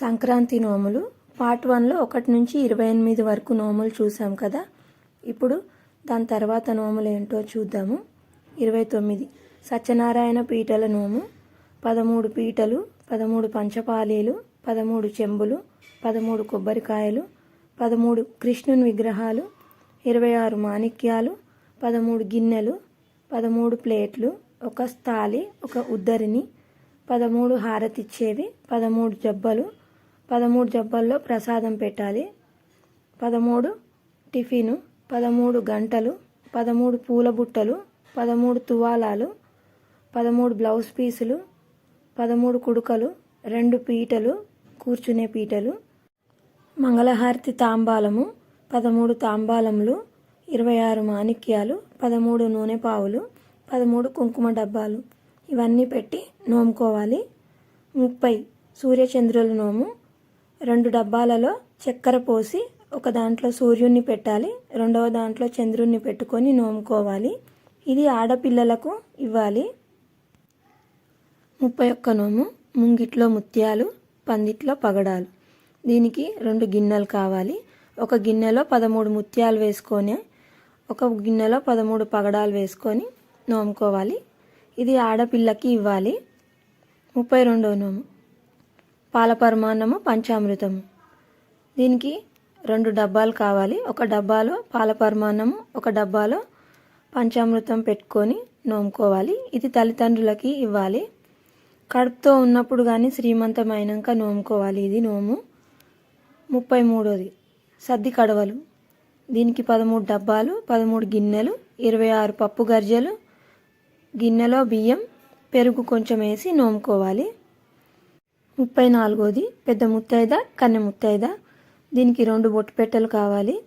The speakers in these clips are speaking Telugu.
సంక్రాంతి నోములు. పార్ట్ వన్లో ఒకటి నుంచి ఇరవై ఎనిమిది వరకు నోములు చూసాం కదా. ఇప్పుడు దాని తర్వాత నోములు ఏంటో చూద్దాము. ఇరవై తొమ్మిది. సత్యనారాయణ పీటల నోము. పదమూడు పీటలు. పదమూడు పంచపాలీలు పదమూడు చెంబులు. పదమూడు కొబ్బరికాయలు. పదమూడు కృష్ణుని విగ్రహాలు. ఇరవై ఆరు మాణిక్యాలు. పదమూడు గిన్నెలు. పదమూడు ప్లేట్లు. ఒక స్థాలి. ఒక ఉద్దరిని. పదమూడు హారతిచ్చేవి. పదమూడు జబ్బలు. పదమూడు జబ్బల్లో ప్రసాదం పెట్టాలి. పదమూడు టిఫిను పదమూడు గంటలు పదమూడు పూల బుట్టలు పదమూడు తువాలాలు పదమూడు బ్లౌజ్ పీసులు పదమూడు కుడుకలు రెండు పీటలు కూర్చునే పీటలు మంగళహారతి తాంబాలము పదమూడు తాంబాలములు ఇరవై ఆరు మాణిక్యాలు పదమూడు నూనె పావులు పదమూడు కుంకుమ డబ్బాలు. ఇవన్నీ పెట్టి నోముకోవాలి. ముప్పై సూర్యచంద్రుల నోము రెండు డబ్బాలలో చక్కెర పోసి ఒక దాంట్లో సూర్యుడిని పెట్టాలి రెండవ దాంట్లో చంద్రుడిని పెట్టుకొని నోముకోవాలి. ఇది ఆడపిల్లలకు ఇవ్వాలి. ముప్పై ఒక్క నోము ముంగిట్లో ముత్యాలు పందిట్లో పగడాలు. దీనికి రెండు గిన్నెలు కావాలి. ఒక గిన్నెలో పదమూడు ముత్యాలు వేసుకొని ఒక గిన్నెలో పదమూడు పగడాలు వేసుకొని నోముకోవాలి. ఇది ఆడపిల్లకి ఇవ్వాలి. ముప్పై రెండవ నోము. పాల పరమాన్నము పంచామృతము. దీనికి రెండు డబ్బాలు కావాలి. ఒక డబ్బాలో పాల పరమాన్నము ఒక డబ్బాలో పంచామృతం పెట్టుకొని నోముకోవాలి. ఇది తల్లిదండ్రులకి ఇవ్వాలి. కడుపుతో ఉన్నప్పుడు కానీ శ్రీమంతమైనాక నోముకోవాలి. ఇది నోము ముప్పై మూడోది సద్ది కడవలు. దీనికి పదమూడు డబ్బాలు పదమూడు గిన్నెలు ఇరవై ఆరు పప్పు గర్జలు గిన్నెలో బియ్యం పెరుగు కొంచెం వేసి నోముకోవాలి. ముప్పై నాలుగోది పెద్ద ముత్తైద కన్నె ముత్తైద. దీనికి రెండు బొట్టు పెట్టెలు కావాలి.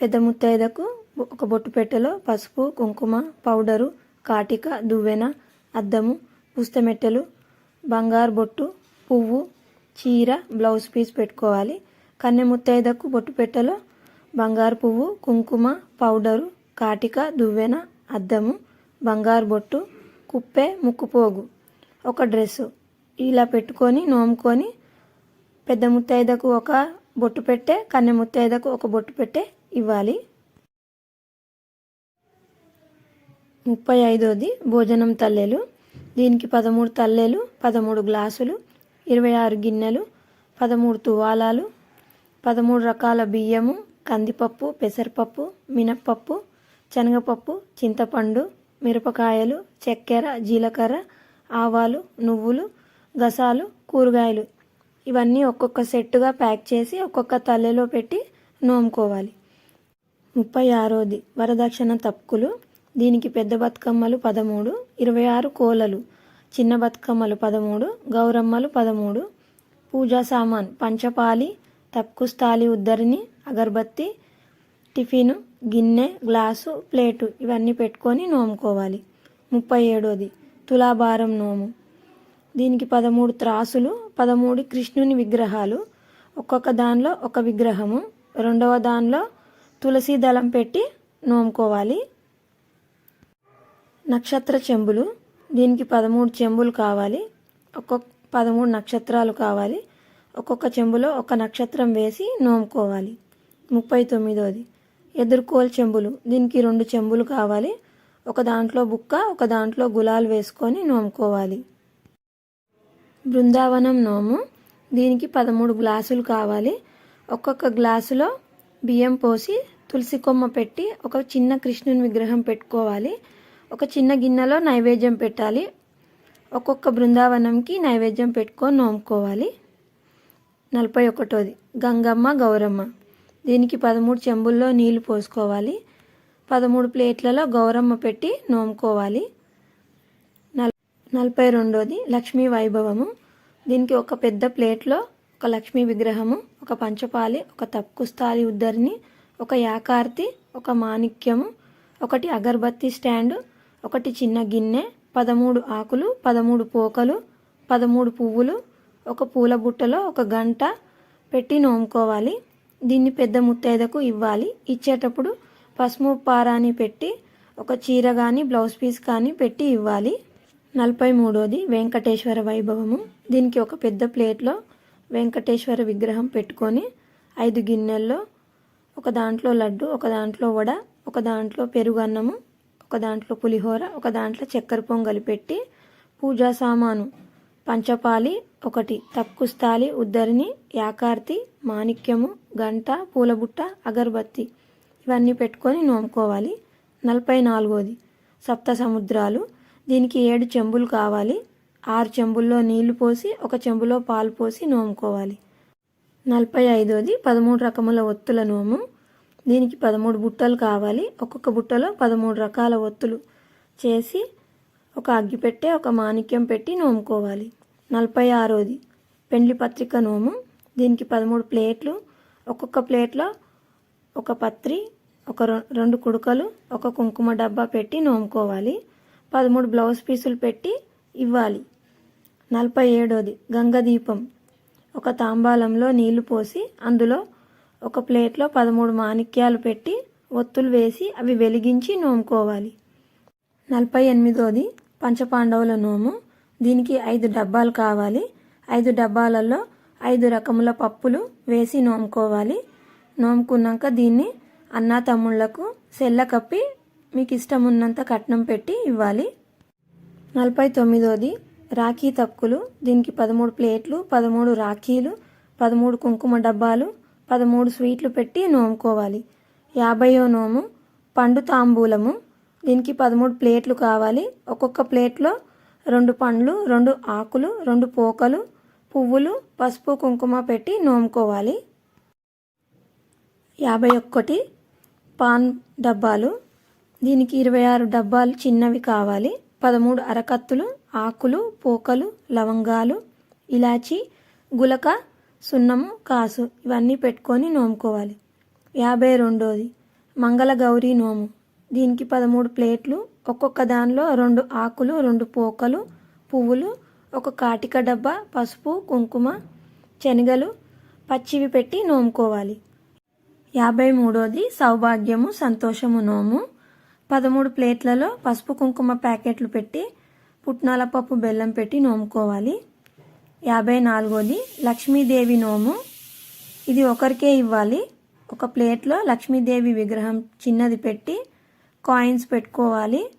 పెద్ద ముత్తైదకు ఒక బొట్టు పెట్టెలో పసుపు కుంకుమ పౌడరు కాటిక దువ్వెన అద్దము పుస్తమెట్టెలు బంగారు బొట్టు పువ్వు చీర బ్లౌజ్ పీస్ పెట్టుకోవాలి. కన్నె ముత్తైదకు బొట్టు పెట్టెలో బంగారు పువ్వు కుంకుమ పౌడరు కాటిక దువ్వెన అద్దము బంగారు బొట్టు కుప్పె ముక్కుపోగు. ఒక డ్రెస్సు. ఇలా పెట్టుకొని నోముకొని పెద్ద ముత్తైదకు ఒక బొట్టు పెట్టే కన్నె ముత్తైదకు ఒక బొట్టు పెట్టే ఇవ్వాలి. ముప్పై ఐదోది భోజనం తల్లెలు. దీనికి పదమూడు తల్లెలు పదమూడు గ్లాసులు ఇరవై ఆరు గిన్నెలు పదమూడు తువాలాలు పదమూడు రకాల బియ్యము కందిపప్పు పెసరపప్పు మినప్పప్పు శనగపప్పు చింతపండు మిరపకాయలు చక్కెర జీలకర్ర ఆవాలు నువ్వులు గసాలు కూరగాయలు ఇవన్నీ ఒక్కొక్క సెట్టుగా ప్యాక్ చేసి ఒక్కొక్క తల్లెలో పెట్టి నోముకోవాలి. ముప్పై ఆరోది వరదక్షిణ తప్పులు దీనికి పెద్ద బతుకమ్మలు పదమూడు ఇరవై ఆరు కోలలు చిన్న బతుకమ్మలు పదమూడు గౌరమ్మలు పదమూడు పూజా సామాన్ పంచపాలి తప్కు ఉద్దరిని అగరబత్తి టిఫిను గిన్నె గ్లాసు ప్లేటు ఇవన్నీ పెట్టుకొని నోముకోవాలి. ముప్పై ఏడోది తులాభారం నోము. దీనికి పదమూడు త్రాసులు పదమూడు కృష్ణుని విగ్రహాలు ఒక్కొక్క దానిలో ఒక విగ్రహము రెండవ దానిలో తులసి దళం పెట్టి నోముకోవాలి. నక్షత్ర చెంబులు దీనికి పదమూడు చెంబులు కావాలి. ఒక్కొక్క పదమూడు నక్షత్రాలు కావాలి. ఒక్కొక్క చెంబులో ఒక నక్షత్రం వేసి నోముకోవాలి. ముప్పై తొమ్మిదోది. ఎదుర్కోలు చెంబులు దీనికి రెండు చెంబులు కావాలి. ఒక దాంట్లో బుక్క ఒక దాంట్లో గులాలు వేసుకొని నోముకోవాలి. బృందావనం నోము. దీనికి పదమూడు గ్లాసులు కావాలి. ఒక్కొక్క గ్లాసులో బియ్యం పోసి తులసి కొమ్మ పెట్టి ఒక చిన్న కృష్ణుని విగ్రహం పెట్టుకోవాలి. ఒక చిన్న గిన్నెలో నైవేద్యం పెట్టాలి. ఒక్కొక్క బృందావనంకి నైవేద్యం పెట్టుకొని నోముకోవాలి. నలభై ఒకటోది. గంగమ్మ గౌరమ్మ. దీనికి పదమూడు చెంబుల్లో నీళ్ళు పోసుకోవాలి. పదమూడు ప్లేట్లలో గౌరమ్మ పెట్టి నోముకోవాలి. నలభై రెండోది లక్ష్మీ వైభవము. దీనికి ఒక పెద్ద ప్లేట్లో ఒక లక్ష్మీ విగ్రహము ఒక పంచపాలి ఒక తక్కుస్తాలి ఉద్దరిని ఒక యాకార్తి ఒక మాణిక్యము ఒకటి అగరబత్తి స్టాండ్ ఒకటి చిన్న గిన్నె పదమూడు ఆకులు పదమూడు పోకలు పదమూడు పువ్వులు ఒక పూల బుట్టలో ఒక గంట పెట్టి నోముకోవాలి. దీన్ని పెద్ద ముత్తైదకు ఇవ్వాలి. ఇచ్చేటప్పుడు పసుపు పారాని పెట్టి ఒక చీర కానీ బ్లౌజ్ పీస్ కానీ పెట్టి ఇవ్వాలి. నలభై మూడోది వెంకటేశ్వర వైభవము. దీనికి ఒక పెద్ద ప్లేట్లో వెంకటేశ్వర విగ్రహం పెట్టుకొని ఐదు గిన్నెల్లో ఒక దాంట్లో లడ్డు ఒక దాంట్లో వడ ఒక దాంట్లో పెరుగు అన్నము ఒక దాంట్లో పులిహోర ఒక దాంట్లో చక్కెర పొంగలి పెట్టి పూజా సామాను పంచపాలి ఒకటి తక్కుస్తాలి ఉద్దరిని యాకార్తి మాణిక్యము గంట పూలబుట్ట అగరబత్తి ఇవన్నీ పెట్టుకొని నోముకోవాలి. నలభై నాలుగోది సప్త సముద్రాలు. దీనికి ఏడు చెంబులు కావాలి. ఆరు చెంబుల్లో నీళ్ళు పోసి ఒక చెంబులో పాలు పోసి నోముకోవాలి. నలభై ఐదోది పదమూడు రకముల ఒత్తుల నోము. దీనికి పదమూడు బుట్టలు కావాలి. ఒక్కొక్క బుట్టలో పదమూడు రకాల ఒత్తులు చేసి ఒక అగ్గి పెట్టే ఒక మాణిక్యం పెట్టి నోముకోవాలి. నలభై ఆరోది పెండ్లి పత్రిక నోము. దీనికి పదమూడు ప్లేట్లు. ఒక్కొక్క ప్లేట్లో ఒక పత్రి ఒక రెండు కుడుకలు ఒక కుంకుమ డబ్బా పెట్టి నోముకోవాలి. పదమూడు బ్లౌజ్ పీసులు పెట్టి ఇవ్వాలి. నలభై ఏడోది గంగదీపం. ఒక తాంబాలంలో నీళ్ళు పోసి అందులో ఒక ప్లేట్లో పదమూడు మాణిక్యాలు పెట్టి ఒత్తులు వేసి అవి వెలిగించి నోముకోవాలి. నలభై ఎనిమిదోది పంచపాండవుల నోము. దీనికి ఐదు డబ్బాలు కావాలి. ఐదు డబ్బాలలో ఐదు రకముల పప్పులు వేసి నోముకోవాలి. నోముకున్నాక దీన్ని అన్నా తమ్ముళ్ళకు సెల్ల కప్పి మీకు ఇష్టం ఉన్నంత కట్నం పెట్టి ఇవ్వాలి. నలభై తొమ్మిదోది రాఖీ తక్కులు. దీనికి పదమూడు ప్లేట్లు పదమూడు రాఖీలు పదమూడు కుంకుమ డబ్బాలు పదమూడు స్వీట్లు పెట్టి నోముకోవాలి. యాభైయో నోము పండు తాంబూలము. దీనికి పదమూడు ప్లేట్లు కావాలి. ఒక్కొక్క ప్లేట్లో రెండు పండ్లు రెండు ఆకులు రెండు పోకలు పువ్వులు పసుపు కుంకుమ పెట్టి నోముకోవాలి. యాభై ఒక్కటి పాన్ డబ్బాలు. దీనికి ఇరవై ఆరు డబ్బాలు చిన్నవి కావాలి. పదమూడు అరకత్తులు ఆకులు పోకలు లవంగాలు ఇలాచి గులక సున్నము కాసు ఇవన్నీ పెట్టుకొని నోముకోవాలి. యాభై రెండోది మంగళ గౌరీ నోము. దీనికి పదమూడు ప్లేట్లు ఒక్కొక్క దానిలో రెండు ఆకులు రెండు పోకలు పువ్వులు ఒక కాటిక డబ్బా పసుపు కుంకుమ శనగలు పచ్చివి పెట్టి నోముకోవాలి. యాభై మూడోది సౌభాగ్యము సంతోషము నోము. పదమూడు ప్లేట్లలో పసుపు కుంకుమ ప్యాకెట్లు పెట్టి పుట్నాల పప్పు బెల్లం పెట్టి నోముకోవాలి. యాభై నాలుగోది లక్ష్మీదేవి నోము. ఇది ఒకరికే ఇవ్వాలి. ఒక ప్లేట్లో లక్ష్మీదేవి విగ్రహం చిన్నది పెట్టి కాయిన్స్ పెట్టుకోవాలి.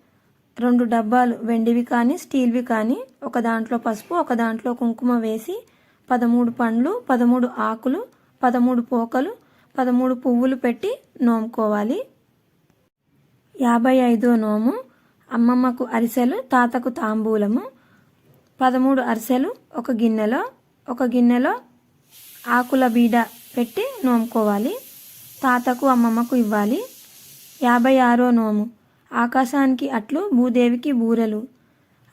రెండు డబ్బాలు వెండివి కానీ స్టీల్వి కానీ ఒక దాంట్లో పసుపు ఒక దాంట్లో కుంకుమ వేసి పదమూడు పండ్లు పదమూడు ఆకులు పదమూడు పోకలు పదమూడు పువ్వులు పెట్టి నోముకోవాలి. యాభై ఐదో నోము అమ్మమ్మకు అరిసెలు తాతకు తాంబూలము. పదమూడు అరిసెలు ఒక గిన్నెలో ఒక గిన్నెలో ఆకుల బీడ పెట్టి నోముకోవాలి. తాతకు అమ్మమ్మకు ఇవ్వాలి. యాభై ఆరో నోము. ఆకాశానికి అట్లు భూదేవికి బూరెలు.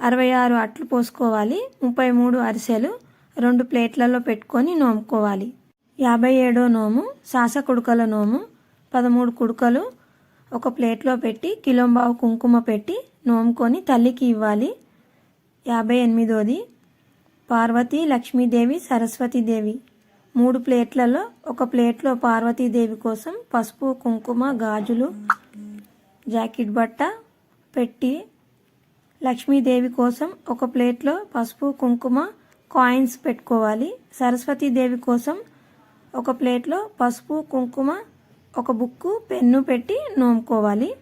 అరవై ఆరు అట్లు పోసుకోవాలి. ముప్పై మూడు అరిసెలు రెండు ప్లేట్లలో పెట్టుకొని నోముకోవాలి. యాభై ఏడో నోము సాస కుడుకల నోము. పదమూడు కుడుకలు ఒక ప్లేట్లో పెట్టి కిలోంబావు కుంకుమ పెట్టి నోముకొని తల్లికి ఇవ్వాలి. యాభై ఎనిమిదోది. పార్వతి లక్ష్మీదేవి సరస్వతీదేవి మూడు ప్లేట్లలో ఒక ప్లేట్లో పార్వతీదేవి కోసం పసుపు కుంకుమ గాజులు జాకెట్ బట్ట పెట్టి లక్ష్మీదేవి కోసం ఒక ప్లేట్లో పసుపు కుంకుమ కాయిన్స్ పెట్టుకోవాలి. సరస్వతీదేవి కోసం ఒక ప్లేట్లో పసుపు కుంకుమ ఒక బుక్కు పెన్ను పెట్టి నోముకోవాలి.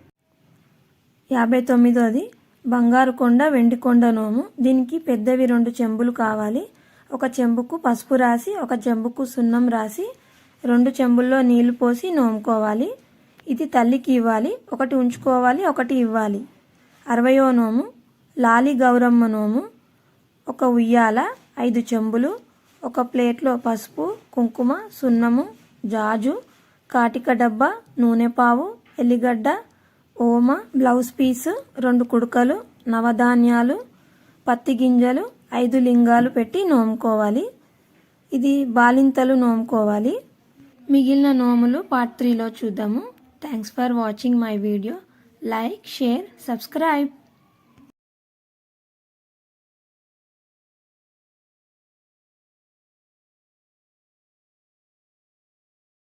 యాభై తొమ్మిదోది బంగారు కొండ వెండి కొండ నోము. దీనికి పెద్దవి రెండు చెంబులు కావాలి. ఒక చెంబుకు పసుపు రాసి ఒక చెంబుకు సున్నం రాసి రెండు చెంబుల్లో నీళ్ళు పోసి నోముకోవాలి. ఇది తల్లికి ఇవ్వాలి. ఒకటి ఉంచుకోవాలి ఒకటి ఇవ్వాలి. అరవయో నోము. లాలి గౌరమ్మ నోము. ఒక ఉయ్యాల ఐదు చెంబులు. ఒక ప్లేట్లో పసుపు కుంకుమ సున్నము జాజు కాటిక డబ్బా నూనె పావు ఎల్లిగడ్డ ఓమ బ్లౌజ్ పీసు రెండు కుడుకలు నవధాన్యాలు పత్తి గింజలు ఐదు లింగాలు పెట్టి నోముకోవాలి. ఇది బాలింతలు నోముకోవాలి. మిగిలిన నోములు పార్ట్ త్రీలో చూద్దాము. Thanks for watching my video like share subscribe